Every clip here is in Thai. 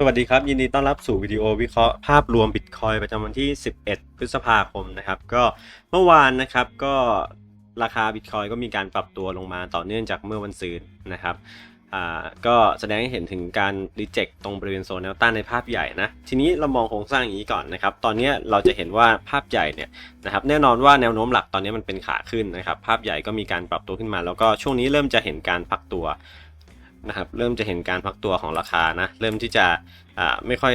สวัสดีครับ ยินดีต้อนรับสู่วิดีโอวิเคราะห์ภาพรวมบิตคอยประจำวันที่ 11 พฤษภาคมนะครับ ก็เมื่อวานนะครับก็ราคาบิตคอยก็มีการปรับตัวลงมาต่อเนื่องจากเมื่อวันซืนนะครับอ่าก็แสดงให้เห็นถึงการรีเจ็คตรงบริเวณโซนแนวต้านในภาพใหญ่นะทีนี้เรามองโครงสร้างอย่างนี้ก่อนนะครับ ตอนนี้เราจะเห็นว่าภาพใหญ่เนี่ยนะครับแน่นอนว่าแนวโน้มหลักตอนนี้มันเป็นขาขึ้นนะครับ ภาพใหญ่ก็มีการปรับตัวขึ้นมา แล้วก็ช่วงนี้เริ่มจะเห็นการพักตัว นะครับเริ่มจะเห็นการพักตัวของราคานะเริ่มที่จะอ่าไม่ค่อย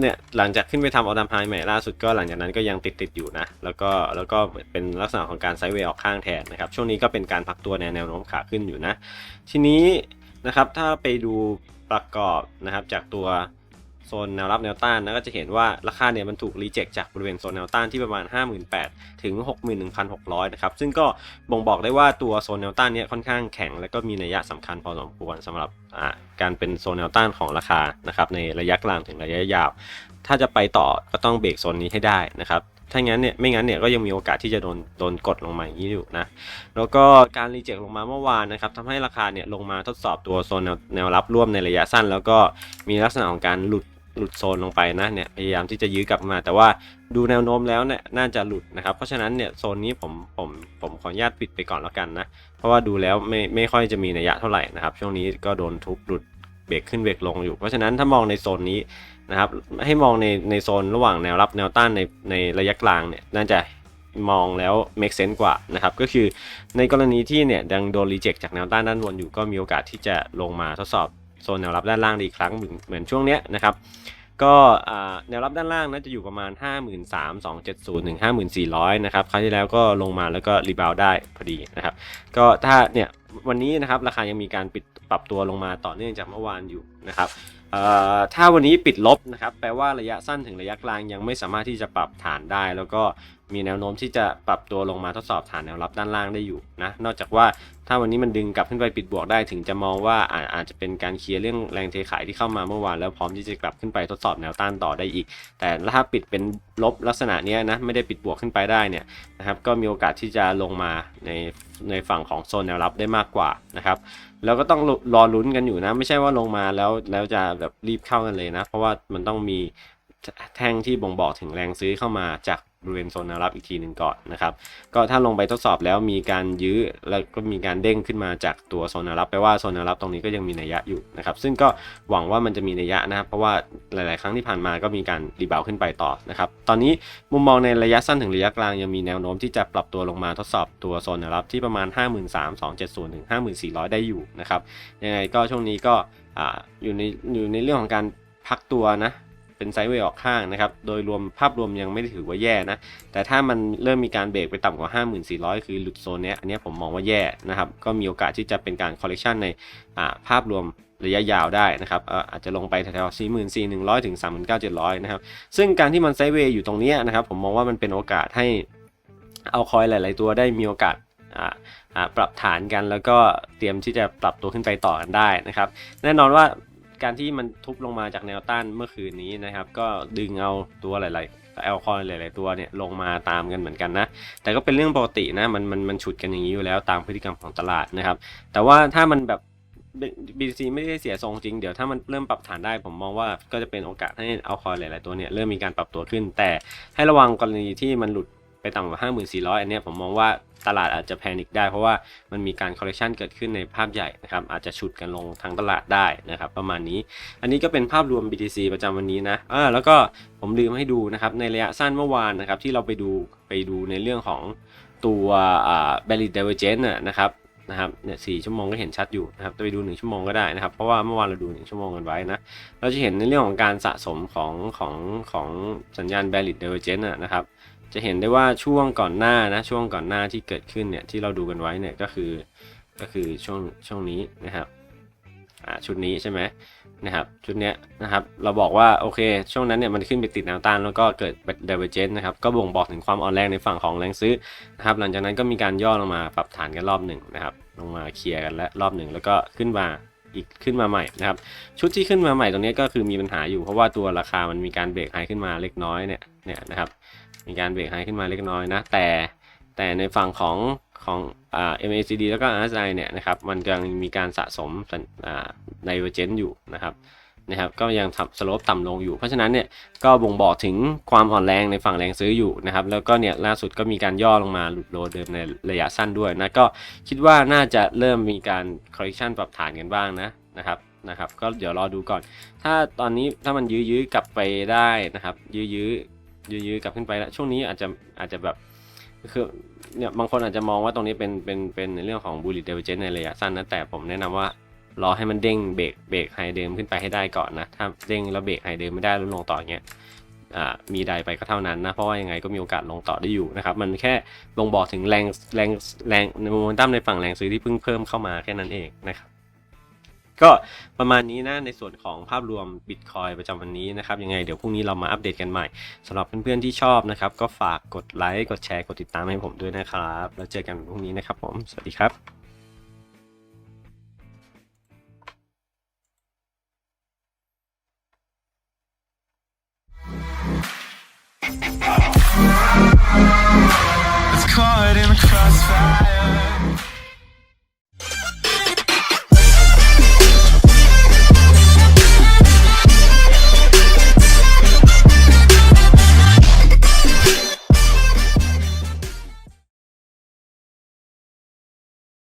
เนี่ยหลังจากขึ้นไปทำออดัมไฮใหม่ล่าสุดก็หลังจากนั้นก็ยังติดติดอยู่นะแล้วก็แล้วก็เป็นลักษณะของการไซด์เวย์ออกข้างแทนนะครับช่วงนี้ก็เป็นการพักตัวในแนวโน้มขาขึ้นอยู่นะ ทีนี้นะครับถ้าไปดูประกอบนะครับจากตัว โซนแนวรับแนวต้านนะก็จะเห็นว่าราคาเนี่ยมันถูกรีเจ็คจากบริเวณโซนแนวต้านที่ประมาณ 58,000 ถึง 61,600 นะครับ ซึ่งก็บ่งบอกได้ว่าตัวโซนแนวต้านเนี้ค่อนข้างแข็ง และก็มีนัยสำคัญพอสมควรสำหรับการเป็นโซนแนวต้านของราคานะครับในระยะกลางถึงระยะยาว ถ้าจะไปต่อก็ต้องเบรกโซนนี้ให้ได้นะครับถ้างั้นเนี่ยไม่งั้นเนี่ยก็ยังมีโอกาสที่จะโดนโดนกดลงมาอย่างนี้อยู่นะแล้วก็การรีเจ็คลงมาเมื่อวานนะครับทำให้ราคาเนี่ยลงมาทดสอบตัวโซนแนวแนวรับร่วมในระยะสั้น แล้วก็มีลักษณะของการหลุด หลุดโซนลงไปนะเนี่ยพยายามที่จะยื้อกลับมา แต่ว่าดูแนวโน้มแล้วเนี่ยน่าจะหลุดนะครับ เพราะฉะนั้นเนี่ยโซนนี้ผมผมผมขออนุญาตปิดไปก่อนแล้วกันนะ เพราะว่าดูแล้วไม่ไม่ค่อยจะมีนัยยะเท่าไหร่นะครับ ช่วงนี้ก็โดนทุบหลุดเบรกขึ้นเบรกลงอยู่ เพราะฉะนั้นถ้ามองในโซนนี้นะครับให้มองในในโซนระหว่างแนวรับแนวต้านในในระยะกลางเนี่ยน่าจะมองแล้ว make sense กว่านะครับ ก็คือในกรณีที่เนี่ยยังโดนรีเจ็คจากแนวต้านด้านบนอยู่ก็มีโอกาสที่จะลงมาทดสอบ โซนแนวรับด้านล่างด้อีกครั้งเหมือนช่วงเนี้ยนะครับก็แนวรับด้านล่างน่าจะอยู่ประมาณ 53,270ถึง54,000นะครับคราวที่แล้วก็ลงมาแล้วก็รีบาวได้พอดีนะครับก็ถ้าเนี่ยวันนี้นะครับราคายังมีการปิดปรับตัวลงมาต่อเนื่องจากเมื่อวานอยู่นะครับถ้าวันนี้ปิดลบนะครับแปลว่าระยะสั้นถึงระยะกลางยังไม่สามารถที่จะปรับฐานได้ แล้วก็มีแนวโน้มที่จะปรับตัวลงมาทดสอบฐานแนวรับด้านล่างได้อยู่นะ นอกจากว่าถ้าวันนี้มันดึงกลับขึ้นไปปิดบวกได้ถึงจะมองว่าอาจจะเป็นการเคลียร์เรื่องแรงเทขายที่เข้ามาเมื่อวานแล้วพร้อมที่จะกลับขึ้นไปทดสอบแนวต้านต่อได้อีก แต่ถ้าปิดเป็นลบลักษณะนี้นะไม่ได้ปิดบวกขึ้นไปได้เนี่ยนะครับก็มีโอกาสที่จะลงมาในในฝั่งของโซนแนวรับได้มากกว่านะครับแล้วก็ต้องรอลุ้นกันอยู่นะ ไม่ใช่ว่าลงมาแล้วแล้วจะแบบรีบเข้ากันเลยนะ เพราะว่ามันต้องมีแท่งที่บ่งบอกถึงแรงซื้อเข้ามาจาก บริเวณโซนแนวรับอีกทีหนึ่งก่อนนะครับ ก็ถ้าลงไปทดสอบแล้วมีการยื้อแล้วก็มีการเด้งขึ้นมาจากตัวโซนแนวรับแปลว่าโซนแนวรับตรงนี้ก็ยังมีนัยยะอยู่นะครับ ซึ่งก็หวังว่ามันจะมีนัยยะนะครับ เพราะว่าหลาย ๆ ครั้งที่ผ่านมาก็มีการรีบาวขึ้นไปต่อนะครับ ตอนนี้มุมมองในระยะสั้นถึงระยะกลางยังมีแนวโน้มที่จะปรับตัวลงมาทดสอบตัวโซนแนวรับที่ประมาณ 53,270ถึง54,000 ได้อยู่นะครับ ยังไงก็ช่วงนี้ก็ออยู่ในอยู่ในเรื่องของการพักตัวนะ เป็นไซด์เวย์ออกข้างนะครับ โดยรวมภาพรวมยังไม่ได้ถือว่าแย่นะ แต่ถ้ามันเริ่มมีการเบรกไปต่ำกว่า 5400 คือหลุดโซนเนี้ย อันเนี้ยผมมองว่าแย่นะครับ ก็มีโอกาสที่จะเป็นการคอลเลกชันในภาพรวมระยะยาวได้นะครับอ่าอาจจะลงไปแถวๆ44,100 ถึง 39,700 นะครับ ซึ่งการที่มันไซด์เวย์อยู่ตรงเนี้ยนะครับ ผมมองว่ามันเป็นโอกาสให้เอาคอยหลาย ๆ ตัวได้มีโอกาสอ่าอ่าปรับฐานกันแล้วก็เตรียมที่จะปรับตัวขึ้นไปต่อกันได้นะครับ แน่นอนว่า การที่มันทุบลงมาจากแนวต้านเมื่อคืนนี้นะครับ ก็ดึงเอาตัวหลาย ๆ แอลคอยหลาย ๆ ตัวเนี่ยลงมาตามกันเหมือนกันนะ แต่ก็เป็นเรื่องปกตินะ มันมันมันฉุดกันอย่างนี้อยู่แล้วตามพฤติกรรมของตลาดนะครับ แต่ว่าถ้ามันแบบ BTC ไม่ได้เสียทรงจริง เดี๋ยวถ้ามันเริ่มปรับฐานได้ผมมองว่าก็จะเป็นโอกาสให้เอาคอยหลาย ๆ ตัวเนี่ยเริ่มมีการปรับตัวขึ้น แต่ให้ระวังกรณีที่มันหลุดไปต่ำกว่า 5400 อันเนี้ยผมมองว่า ตลาดอาจจะแพนิคได้เพราะว่ามันมีการคอ r เ e ชันเกิดขึ้นในภาพใหญ่นะครับอาจจะฉุดกันลงทางตลาดได้นะครับประมาณนี้ อันนี้ก็เป็นภาพรวม BTC ประจำวันนี้นะอ่าแล้วก็ผมลืมให้ดูนะครับในระยะสั้นเมื่อวานนะครับที่เราไปดูไปดูในเรื่องของตัวอ่า Barry Divergence นะนะครับนะครับเนี่ยสี่ชั่วโมงก็เห็นชัดอยู่นะครับจะไปดู 1 ชั่วโมงก็ได้นะครับ เพราะว่าเมื่อวานเราดู 1 ชั่วโมงกันไว้นะ เราจะเห็นในเรื่องของการสะสมของของของสัญญาณ Barry Divergence น่ะนะครับ จะเห็นได้ว่าช่วงก่อนหน้านะช่วงก่อนหน้าที่เกิดขึ้นเนี่ยที่เราดูกันไว้เนี่ยก็คือก็คือช่วงช่วงนี้นะครับอ่าชุดนี้ใช่ไหมนะครับชุดเนี้ยนะครับเราบอกว่าโอเค ช่วงนั้นเนี่ยมันขึ้นไปติดแนวต้านแล้วก็เกิด divergence นะครับก็บ่งบอกถึงความอ่อนแรงในฝั่งของแรงซื้อนะครับหลังจากนั้นก็มีการย่อลงมาปรับฐานกันรอบหนึ่งนะครับลงมาเคลียร์กันและรอบหนึ่งแล้วก็ขึ้นมาอีกขึ้นมาใหม่นะครับชุดที่ขึ้นมาใหม่ตรงนี้ก็คือมีปัญหาอยู่เพราะว่าตัวราคามันมีการเบรกไฮขึ้นมาเล็กน้อยเนี่ยเนี่ยนะครับ มีการเบรกไฮขึ้นมาเล็กน้อยนะ แต่แต่ในฝั่งของของอ่า MACD แล้วก็ RSI เนี่ยนะครับมันกำลังมีการสะสมอ่า divergence อยู่นะครับนะครับก็ยังทำสโลปต่ำลงอยู่ เพราะฉะนั้นเนี่ยก็บ่งบอกถึงความอ่อนแรงในฝั่งแรงซื้ออยู่นะครับแล้วก็เนี่ยล่าสุดก็มีการย่อลงมาหลุดโลเดิมในระยะสั้นด้วยนะก็คิดว่าน่าจะเริ่มมีการ correction ปรับฐานกันบ้างนะนะครับนะครับก็เดี๋ยวรอดูก่อน ถ้าตอนนี้ถ้ามันยื้อๆกลับไปได้นะครับยื้อๆ ยื้อๆกลับขึ้นไปแล้วช่วงนี้อาจจะอาจจะแบบคือเนี่ยบางคนอาจจะมองว่าตรงนี้เป็นเป็นเป็นในเรื่องของ bullish divergence ในระยะสั้นนะแต่ผมแนะนำว่ารอให้มันเด้งเบรกเบรกไฮเดิมขึ้นไปให้ได้ก่อนนะถ้าเด้งแล้วเบรกไฮเดิมไม่ได้แล้วลงต่ออย่างเงี้ยมีใดไปก็เท่านั้นนะเพราะว่ายังไงก็มีโอกาสลงต่อได้อยู่นะครับมันแค่บ่งบอกถึงแรงแรงแรงในโมเมนตัมในฝั่งแรงซื้อที่เพิ่งเพิ่มเข้ามาแค่นั้นเองนะครับ ก็ประมาณนี้นะในส่วนของภาพรวม Bitcoin ประจำวันนี้นะครับยังไงเดี๋ยวพรุ่งนี้เรามาอัปเดตกันใหม่สำหรับเพื่อนๆที่ชอบนะครับ ก็ฝากกดไลค์กดแชร์กดติดตามให้ผมด้วยนะครับ แล้วเจอกันพรุ่งนี้นะครับผม สวัสดีครับ